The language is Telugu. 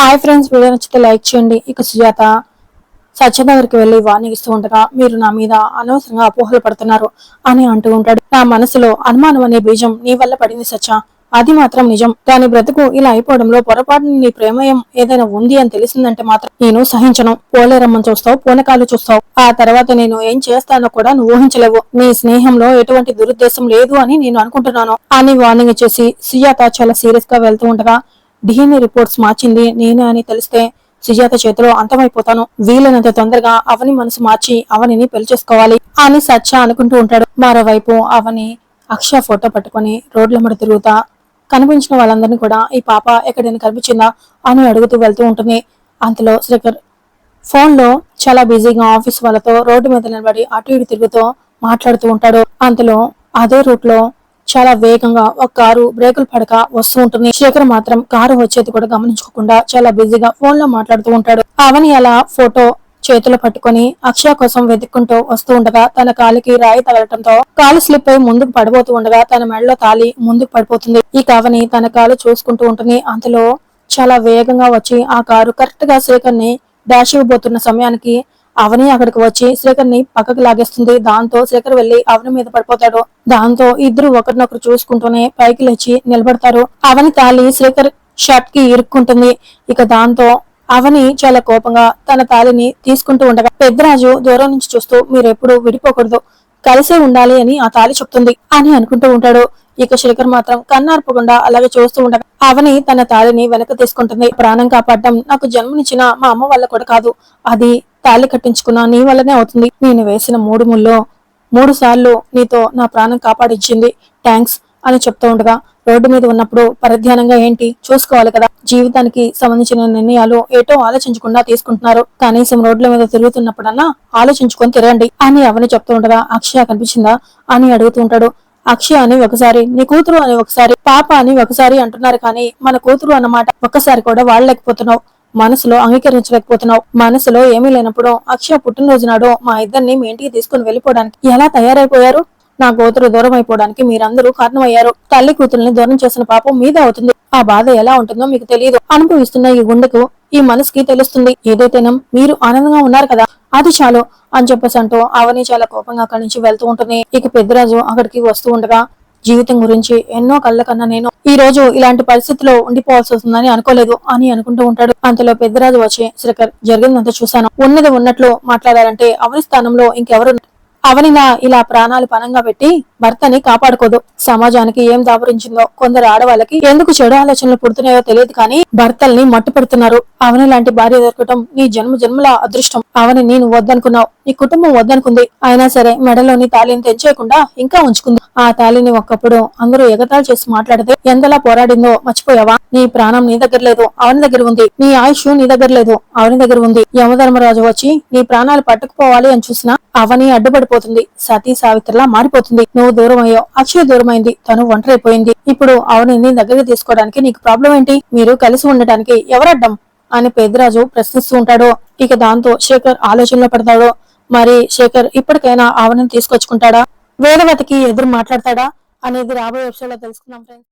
హాయ్ ఫ్రెండ్స్ వీడియో నచ్చితే లైక్ చేయండి. ఇక సుజాత సత్య దగ్గరికి వెళ్ళి వార్నింగ్ ఉండగా మీరు నా మీద అనవసరంగా అపోహలు పడుతున్నారు అని అంటూ ఉంటాడు. నా మనసులో అనుమానం అనే బీజం నీ వల్ల పడింది సత్య అది మాత్రం నిజం. దాని బ్రతుకు ఇలా అయిపోవడంలో పొరపాటున నీ ప్రేమయం ఏదైనా ఉంది అని తెలిసిందంటే మాత్రం నేను సహించను. పోలేరమ్మని చూస్తావు పూనకాలు చూస్తావు. ఆ తర్వాత నేను ఏం చేస్తానో కూడా నువ్వు ఊహించలేవు. నీ స్నేహంలో ఎటువంటి దురుద్దేశం లేదు అని నేను అనుకుంటున్నాను. అని వార్నింగ్ చేసి సుజాత చాలా సీరియస్గా వెళ్తూ ఉండగా డిఎన్ఏ రిపోర్ట్స్ మార్చింది. నేనే అని తెలిస్తే సుజాత చేతిలో అంతమైపోతాను. వీలైనంత తొందరగా అవని మనసు మార్చి అవనిని పెళ్ళి చేసుకోవాలి అని సత్య అనుకుంటూ ఉంటాడు. మరోవైపు అవని అక్షయ ఫోటో పట్టుకొని రోడ్ల మీద తిరుగుతా కనిపించిన వాళ్ళందరినీ కూడా ఈ పాప ఎక్కడైనా కనిపించిందా అని అడుగుతూ వెళ్తూ ఉంటుంది. అంతలో శ్రీకర్ ఫోన్లో చాలా బిజీగా ఆఫీస్ వాళ్ళతో రోడ్డు మీద నిలబడి అటు ఇటు తిరుగుతూ మాట్లాడుతూ ఉంటాడు. అంతలో అదే రూట్లో చాలా వేగంగా ఒక కారు బ్రేకులు పడక వస్తూ ఉంటుంది. శేఖర్ మాత్రం కారు వచ్చేది కూడా గమనించుకోకుండా చాలా బిజీగా ఫోన్లో మాట్లాడుతూ ఉంటాడు. అవని అలా ఫోటో చేతులు పట్టుకొని అక్షయ కోసం వెతుక్కుంటూ వస్తూ ఉండగా తన కాలికి రాయి తగలటంతో కాలు స్లిప్ అయి ముందుకు పడిపోతూ ఉండగా తన మెడలో తాలి ముందుకు పడిపోతుంది. ఈ కావని తన కాలు చూసుకుంటూ ఉంటుంది. అంతలో చాలా వేగంగా వచ్చి ఆ కారు కరెక్ట్గా శేఖర్ని డాష్ ఇవ్వబోతున్న సమయానికి అవని అక్కడికి వచ్చి శ్రీకర్ని పక్కకు లాగేస్తుంది. దాంతో శ్రీకర్ వెళ్ళి అవని మీద పడిపోతాడు. దాంతో ఇద్దరు ఒకరినొకరు చూసుకుంటూనే పైకి లేచి నిలబడతారు. అవని తాలి శ్రీకర్ షర్ట్కి ఇరుక్కుంటుంది. ఇక దాంతో అవని చాలా కోపంగా తన తాలిని తీసుకుంటూ ఉండగా పెద్దరాజు దూరం నుంచి చూస్తూ మీరెప్పుడు విడిపోకూడదు. కలిసే ఉండాలి అని ఆ తాలి చెప్తుంది అని అనుకుంటూ ఉంటాడు. ఇక శేఖర్ మాత్రం కన్నార్పకుండా అలాగే చూస్తూ ఉండగా అవని తన తాళిని వెనక తీసుకుంటుంది. ప్రాణం కాపాడడం నాకు జన్మనిచ్చిన మా అమ్మ వల్ల కూడా కాదు. అది తాళి కట్టించుకున్న నీ వల్లనే అవుతుంది. నేను వేసిన మూడు ముళ్ళు మూడు సార్లు నీతో నా ప్రాణం కాపాడించింది థ్యాంక్స్ అని చెప్తూ ఉండగా రోడ్డు మీద ఉన్నప్పుడు పరధ్యానంగా ఏంటి? చూసుకోవాలి కదా. జీవితానికి సంబంధించిన నిర్ణయాలు ఏటో ఆలోచించకుండా తీసుకుంటున్నారు. కనీసం రోడ్ల మీద తిరుగుతున్నప్పుడన్నా ఆలోచించుకొని తిరగండి అని అవని చెప్తూ ఉండగా అక్షయ కనిపించిందా? అని అడుగుతూ ఉంటాడు. అక్షయ అని ఒకసారి నీ కూతురు అని ఒకసారి పాప అని ఒకసారి అంటున్నారు కానీ మన కూతురు అన్నమాట ఒక్కసారి కూడా వాడలేకపోతున్నావు. మనసులో అంగీకరించలేకపోతున్నావు. మనసులో ఏమీ లేనప్పుడు అక్షయ పుట్టినరోజు నాడు మా ఇద్దరిని మీ ఇంటికి తీసుకుని వెళ్ళిపోవడానికి ఎలా తయారైపోయారు? నా కూతురు దూరం అయిపోవడానికి మీరందరూ కారణమయ్యారు. తల్లి కూతుర్ని దూరం చేసిన పాపం మీద అవుతుంది. ఆ బాధ ఎలా ఉంటుందో మీకు తెలియదు అనుభవిస్తున్న ఈ గుండెకు ఈ మనసుకి తెలుస్తుంది. ఏదైతేనం మీరు ఆనందంగా ఉన్నారు కదా. అది చాలు అని చెప్పేసి అంటూ అవని చాలా కోపంగా అక్కడి నుంచి వెళ్తూ ఉంటుంది. ఇక పెద్దరాజు అక్కడికి వస్తూ ఉండగా జీవితం గురించి ఎన్నో కళ్ళ కన్నా నేను ఈ రోజు ఇలాంటి పరిస్థితిలో ఉండిపోవాల్సి వస్తుందని అనుకోలేదు అని అనుకుంటూ ఉంటాడు. అంతలో పెద్దరాజు వచ్చి శ్రీకర్ జరిగిందంతా చూశాను. ఉన్నది ఉన్నట్లు మాట్లాడాలంటే అవని స్థానంలో ఇంకెవరు అవనిలా ఇలా ప్రాణాలు పనంగా పెట్టి భర్తని కాపాడుకోదు. సమాజానికి ఏం దాపురించిందో కొందరు ఆడవాళ్ళకి ఎందుకు చెడు ఆలోచనలు పుడుతున్నాయో తెలియదు కానీ భర్తల్ని మట్టు పెడుతున్నారు. అవని లాంటి భార్య దొరకటం నీ జన్మ జన్మల అదృష్టం. అవని నేను వద్దనుకున్నావు. నీ కుటుంబం వద్దనుకుంది. అయినా సరే మెడలోని తాళిని తెంచేయకుండా ఇంకా ఉంచుకుంది. ఆ తాళిని ఒక్కప్పుడు అందరూ ఎగతాళి చేసి మాట్లాడితే ఎంతలా పోరాడిందో మర్చిపోయావా? నీ ప్రాణం నీ దగ్గర లేదు. అవని దగ్గర ఉంది. నీ ఆయుష్ నీ దగ్గర లేదు. అవని దగ్గర ఉంది. యమధర్మరాజు వచ్చి నీ ప్రాణాలు పట్టుకుపోవాలి అని చూసినా అవని మారిపోతుంది. సతీ సావిత్రిలా మారిపోతుంది. నువ్వు దూరం అయ్యావు అక్షయ్ దూరమైంది. తను ఒంటరైపోయింది. ఇప్పుడు అవనిని దగ్గరికి తీసుకోవడానికి నీకు ప్రాబ్లం ఏంటి? మీరు కలిసి ఉండటానికి ఎవరడ్డం? అని పెద్దరాజు ప్రశ్నిస్తూ ఉంటాడు. ఇక దాంతో శేఖర్ ఆలోచనలో పడతాడు. మరి శేఖర్ ఇప్పటికైనా ఆవని తీసుకొచ్చుకుంటాడా? వేదవతికి ఎదురు మాట్లాడతాడా? అనేది రాబోయే విషయాల్లో తెలుసుకుందాం ఫ్రెండ్స్